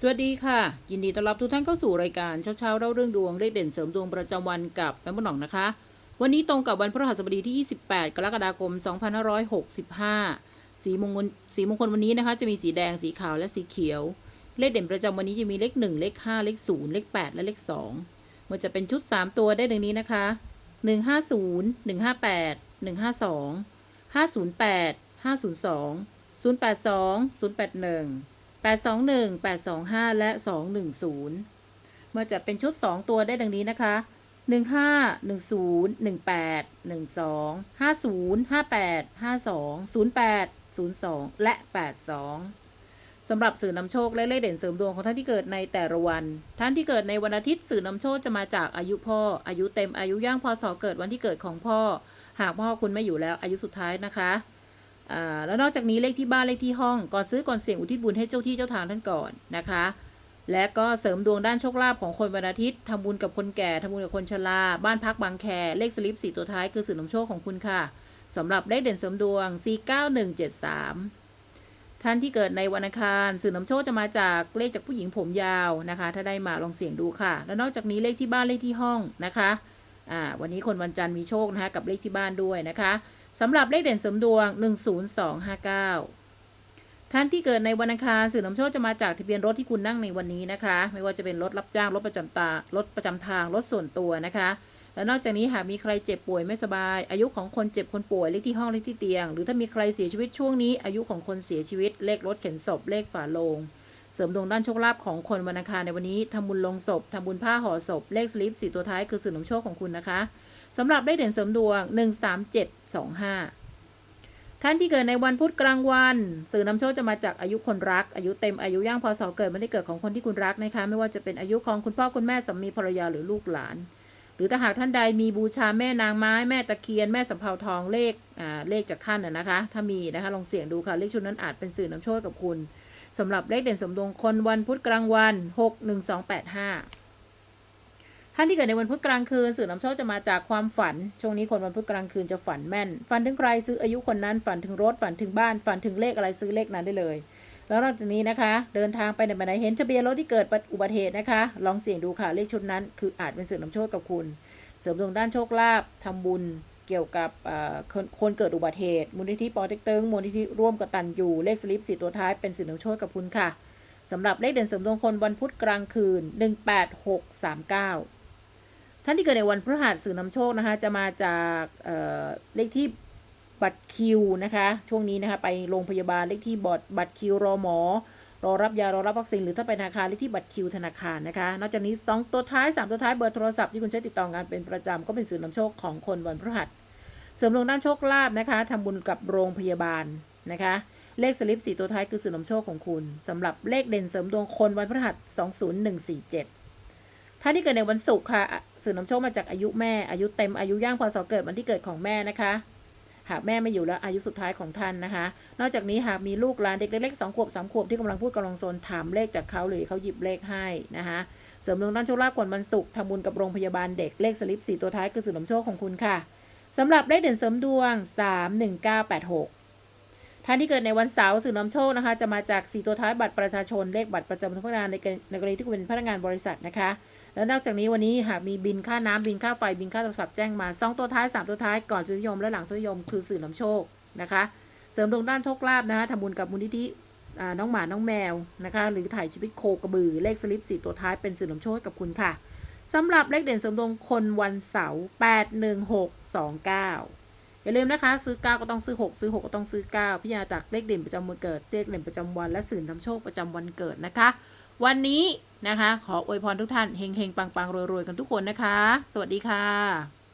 สวัสดีค่ะ ยินดีต้อนรับทุกท่านเข้าสู่รายการเช้าๆเล่าเรื่องดวงเลขเด่นเสริมดวงประจำวันกับแม่มดหนองนะคะ วันนี้ตรงกับวันพฤหัสบดีที่ 28 กรกฎาคม 2565 สีมงคลสีมงคลวันนี้นะคะ จะมีสีแดงสีขาวและสีเขียว เลขเด่นประจำวันนี้จะมีเลข 1 เลข 5 เลข 0 เลข 8 และเลข 2 มันจะเป็นชุด 3 ตัวได้ดังนี้นะคะ 150 158 152 508 502 082 081 821 825 และ 210 เมื่อจัดเป็นชุด 2 ตัวได้ดังนี้นะคะ 15 10 18 12 50 58 52 08 02 และ 82 สำหรับสื่อนำโชคและเลขเด่นเสริมดวงของท่านที่เกิดในแต่ละวัน ท่านที่เกิดในวันอาทิตย์สื่อนำโชคจะมาจากอายุพ่อ อายุเต็มอายุย่างพศเกิดวันที่เกิดของพ่อ หากพ่อคุณไม่อยู่แล้วอายุสุดท้ายนะคะ แล้วนอกจากนี้เลขที่บ้านเลขที่ห้อง ก่อนซื้อก่อนเสี่ยงอุทิศบุญให้เจ้าที่เจ้าทางท่านก่อนนะคะ และก็เสริมดวงด้านโชคลาภของคนวันอาทิตย์ทำบุญกับคนแก่ทำบุญกับคนชราบ้านพักบางแคเลขสลิปสี่ตัวท้ายคือสื่อนำโชคของคุณค่ะสำหรับเลขเด่นเสริมดวง 49173 ท่านที่เกิดในวันอังคารสื่อนำโชคจะมาจากเลขจากผู้หญิงผมยาวนะคะ ถ้าได้มาลองเสี่ยงดูค่ะ แล้วนอกจากนี้เลขที่บ้านเลขที่ห้องนะคะ อ่าวันนี้คนวันจันทร์มีโชคนะคะกับเลขที่บ้านด้วยนะคะสำหรับเลขเด่นเสริมดวง 10259 ท่านที่เกิดในวันอังคารสื่อนำโชคจะมาจากทะเบียนรถที่คุณนั่งในวันนี้นะคะ ไม่ว่าจะเป็นรถรับจ้างรถประจำตารถประจำทางรถส่วนตัวนะคะ แล้วนอกจากนี้หากมีใครเจ็บป่วยไม่สบาย อายุของคนเจ็บคนป่วยเลขที่ห้องเลขที่เตียง หรือถ้ามีใครเสียชีวิตช่วงนี้อายุของคนเสียชีวิตเลขรถเข็นศพเลขฝาโลง เสริมดวงด้านโชคลาภของคนวันอังคารในวันนี้ทำบุญลงศพทำบุญผ้าห่อศพ เลขสลิปสี่ตัวท้ายคือสื่อนำโชคของคุณนะคะสำหรับเลขเด่นเสริมดวง 13725 ท่านที่เกิดในวันพุธกลางวัน สื่อนำโชคจะมาจากอายุคนรัก อายุเต็มอายุย่างพศเกิดไม่ได้เกิดของคนที่คุณรักนะคะ ไม่ว่าจะเป็นอายุของคุณพ่อคุณแม่สามีภรรยาหรือลูกหลาน หรือถ้าหากท่านใดมีบูชาแม่นางไม้แม่ตะเคียน แม่สำเภาทองเลขอ่าเลขจากท่านน่ะนะคะ ถ้ามีนะคะลองเสี่ยงดูค่ะเลขชุดนั้นอาจเป็นสื่อนำโชคกับคุณ สำหรับเลขเด่นสมดวงคนวันพุธกลางวัน 61285 ท่านที่เกิดในวันพุธกลางคืนสื่อนำโชคจะมาจากความฝัน ช่วงนี้คนวันพุธกลางคืนจะฝันแม่น ฝันถึงใครซื้ออายุคนนั้น ฝันถึงรถ ฝันถึงบ้าน ฝันถึงเลขอะไรซื้อเลขนั้นได้เลย แล้วนอกจากนี้นะคะ เดินทางไปไหนมาไหนเห็นทะเบียนรถที่เกิดอุบัติเหตุนะคะ ลองเสี่ยงดูค่ะเลขชุดนั้น คืออาจเป็นสื่อนำโชคกับคุณ เสริมดวงด้านโชคลาภทำบุญ เกี่ยวกับคนคนเกิดอุบัติเหตุ มูลนิธิปอเต็กตึงมูลนิธิร่วมกตันยูเลขสลิปสี่ตัวท้ายเป็นสื่อนำโชคกับคุณค่ะสำหรับเลขเด่นเสริมดวงคนวันพุธกลางคืน 18639 ท่านที่เกิดในวันพฤหัสสื่อนำโชคนะคะจะมาจากเเลขที่บัตรคิวนะคะ ช่วงนี้นะคะไปโรงพยาบาลเลขที่บอดบัตรคิวรอหมอ รอรับยารอรับวัคซีนหรือถ้าไปธนาคารเลขที่บัตรคิวธนาคารนะคะ นอกจากนี้สองตัวท้ายสามตัวท้ายเบอร์โทรศัพท์ที่คุณใช้ติดต่องานเป็นประจำก็เป็นสื่อนำโชคของคนวันพฤหัสเสริมดวงด้านโชคลาภนะคะทำบุญกับโรงพยาบาลนะคะ เลขสลิปสี่ตัวท้ายคือสื่อนำโชคของคุณสำหรับเลขเด่นเสริมดวงคนวันพฤหัส20147ท่านที่เกิดในวันศุกร์ค่ะสื่อนำโชคมาจากอายุแม่อายุเต็มอายุย่างพศเกิดวันที่เกิดของแม่นะคะ หากแม่ไม่อยู่แล้วอายุสุดท้ายของท่านนะคะ นอกจากนี้หากมีลูกหลานเด็กเล็กๆสองขวบสามขวบที่กำลังพูดกำลังโซนถามเลขจากเขาหรือเขาหยิบเลขให้นะคะเสริมดวงด้านโชคลาภก่อนวันศุกร์ทำบุญกับโรงพยาบาลเด็กเลขสลิปสี่ตัวท้ายคือสื่อนำโชคของคุณค่ะสำหรับเลขเด่นเสริมดวง 31986 ท่านที่เกิดในวันเสาร์สื่อนำโชคนะคะ จะมาจากสีตัวท้ายบัตรประชาชนเลขบัตรประจำพนักงานในกรณีที่คุณเป็นพนักงานบริษัทนะคะ แล้วนอกจากนี้วันนี้หากมีบินค่าน้ำบินค่าไฟบินค่าโทรศัพท์แจ้งมาสองตัวท้ายสามตัวท้ายก่อนสุริยมและหลังสุริยมคือสื่อนำโชคนะคะ เสริมดวงด้านโชคลาภนะคะทำบุญกับมูลนิธิอ่าน้องหมาน้องแมวนะคะ หรือถ่ายชีวิตโคกระบือเลขสลิปสี่ตัวท้ายเป็นสื่อนำโชคให้กับคุณค่ะสำหรับเลขเด่นเสริมดวงคนวันเสาร์81629อย่าลืมนะคะ ซื้อ 9 ก็ต้องซื้อ 6 ซื้อ 6 ก็ต้องซื้อ 9 พิจารณาจากเลขเด่นประจำวันเกิด เลขเด่นประจำวันและสื่นทำโชคประจำวันเกิดนะคะ วันนี้นะคะ ขออวยพรทุกท่านเฮงๆ ปังๆรวยๆ กันทุกคนนะคะ สวัสดีค่ะ